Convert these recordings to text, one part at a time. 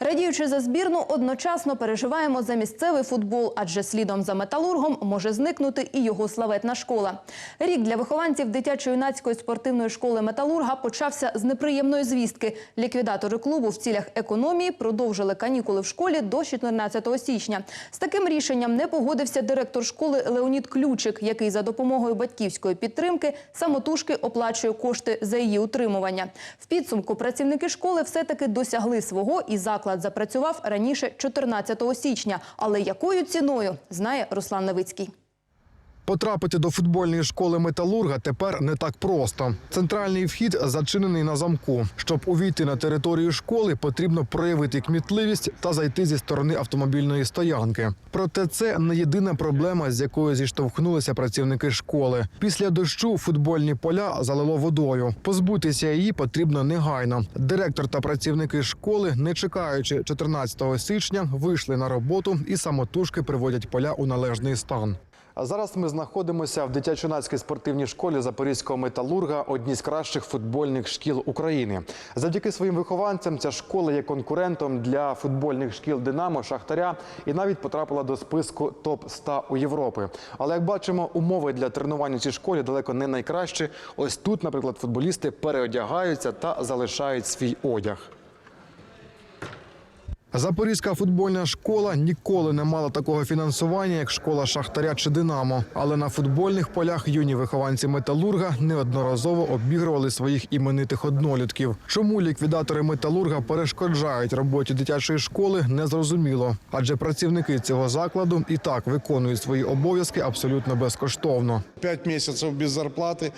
Радіючи за збірну, одночасно переживаємо за місцевий футбол, адже слідом за металургом може зникнути і його славетна школа. Рік для вихованців дитячо-юнацької спортивної школи Металурга почався з неприємної звістки. Ліквідатори клубу в цілях економії продовжили канікули в школі до 14 січня. З таким рішенням не погодився директор школи Леонід Ключик, який за допомогою батьківської підтримки самотужки оплачує кошти за її утримування. В підсумку працівники школи все-таки досягли свого і заклад запрацював раніше 14 січня. Але якою ціною, знає Руслан Левицький. Потрапити до футбольної школи металурга тепер не так просто. Центральний вхід зачинений на замку. Щоб увійти на територію школи, потрібно проявити кмітливість та зайти зі сторони автомобільної стоянки. Проте це не єдина проблема, з якою зіштовхнулися працівники школи. Після дощу футбольні поля залило водою. Позбутися її потрібно негайно. Директор та працівники школи, не чекаючи 14 січня, вийшли на роботу і самотужки приводять поля у належний стан. А зараз ми знаходимося в дитячо-юнацькій спортивній школі Запорізького металурга, одній з кращих футбольних шкіл України. Завдяки своїм вихованцям ця школа є конкурентом для футбольних шкіл Динамо, Шахтаря і навіть потрапила до списку топ 100 у Європи. Але як бачимо, умови для тренування в цій школі далеко не найкращі. Ось тут, наприклад, футболісти переодягаються та залишають свій одяг. Запорізька футбольна школа ніколи не мала такого фінансування, як школа Шахтаря чи Динамо. Але на футбольних полях юні вихованці металурга неодноразово обігрували своїх іменитих однолітків. Чому ліквідатори металурга перешкоджають роботі дитячої школи, незрозуміло. Адже працівники цього закладу і так виконують свої обов'язки абсолютно безкоштовно. Пять месяцев без зарплаты,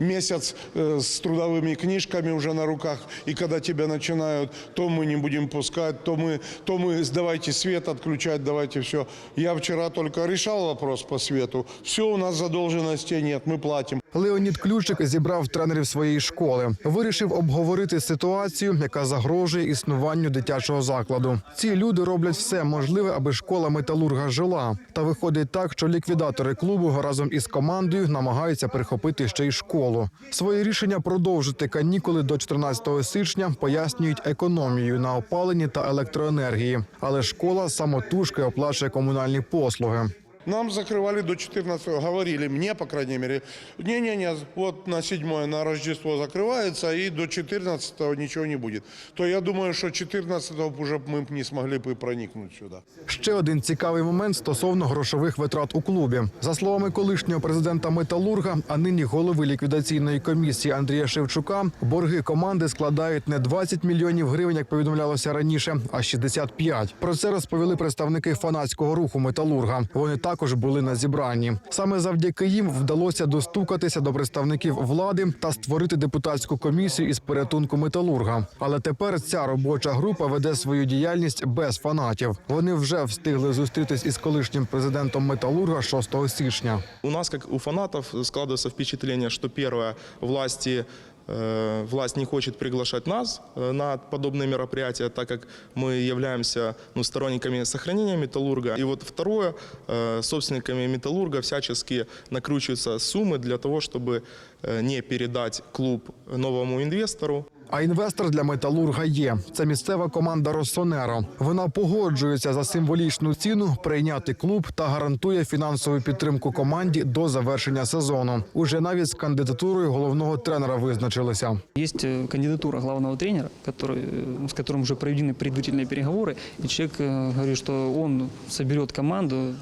месяц э, с трудовыми книжками уже на руках. И когда тебя начинают, то мы не будем пускать, то мы, то мы давайте свет отключать, давайте все. Я вчера только решал вопрос по свету. Все, у нас задолженности нет, мы платим. Леонід Ключик зібрав тренерів своєї школи. Вирішив обговорити ситуацію, яка загрожує існуванню дитячого закладу. Ці люди роблять все можливе, аби школа металурга жила. Та виходить так, що ліквідатори клубу разом із командою намагаються прихопити ще й школу. Своє рішення продовжити канікули до 14 січня пояснюють економією на опаленні та електроенергії. Але школа самотужки оплачує комунальні послуги. Нам закрывали до 14 говорили, мне, по крайней мере, не-не-не, вот на 7 на Рождество закрывается, и до 14 ничего не будет. То я думаю, что 14 уже мы б не смогли бы проникнуть сюда. Ще один цікавий момент стосовно грошових витрат у клубі. За словами колишнього президента Металурга, а нині голови ліквідаційної комісії Андрія Шевчука, борги команди складають не 20 мільйонів гривень, як повідомлялося раніше, а 65. Про це розповіли представники фанатського руху Металурга. Вони також були на зібранні. Саме завдяки їм вдалося достукатися до представників влади та створити депутатську комісію із порятунку металурга. Але тепер ця робоча група веде свою діяльність без фанатів. Вони вже встигли зустрітись із колишнім президентом металурга 6 січня. У нас, как у фанатов, складывается впечатление, что первое, власти э, власть не хочет приглашать нас э, на подобные мероприятия, так как мы являемся ну, сторонниками сохранения металлурга. И вот второе, э, собственниками металлурга всячески накручиваются суммы для того, чтобы э, не передать клуб новому инвестору. А інвестор для металурга є. Це місцева команда Росонеро. Вона погоджується за символічну ціну прийняти клуб та гарантує фінансову підтримку команді до завершення сезону. Уже навіть з кандидатурою головного тренера визначилися. Есть э, кандидатура главного тренера, который, э, с которым уже проведены предварительные переговоры, и человек э, говорит, что он соберет команду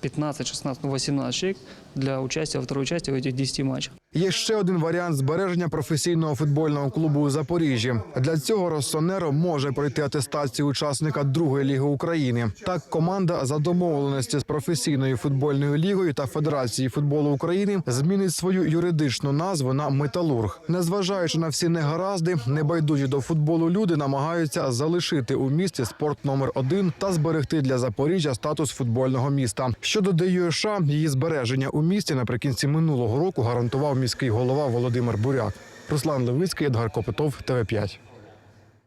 15, 16, ну 18 человек для участия во второй части в этих 10 матчах. Є ще один варіант збереження професійного футбольного клубу у Запоріжжі. Для цього Росонеро може пройти атестацію учасника другої ліги України. Так, команда за домовленості з професійною футбольною лігою та Федерацією футболу України змінить свою юридичну назву на Металург. Незважаючи на всі негаразди, небайдужі до футболу люди намагаються залишити у місті спорт номер один та зберегти для Запоріжжя статус футбольного міста. Щодо ДЮШ, її збереження у місті наприкінці минулого року гарантував міський голова Володимир Буряк. Руслан Левицький, Едгар Копитов, ТВ 5